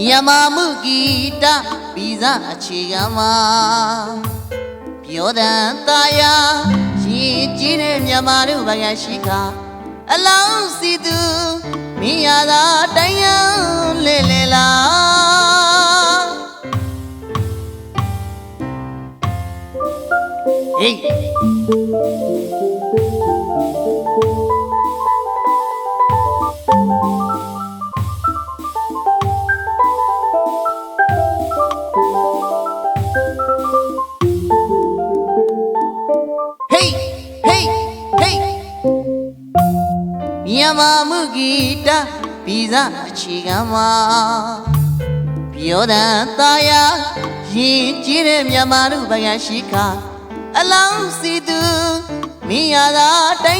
မြန်မာမှုဂီတဗီဇအခြေခံမှာပြောတန်သားယာရည်ကြီးတဲ့မြန်မာတို့ဘာသာရှိခါအလောင်းစီသူမိရသာတိုင်းရန်လေလေလာဟေးဟေး ဟေးမြန်မာမှုဂီတဗီဇအခြေခံမှာပြောတန်သားယာရင်ကြီးတဲ့မြန်မာတို့ဘာသာရှိခါအလောင်းစီသူမိရသာတိုင်းကလေလေလာ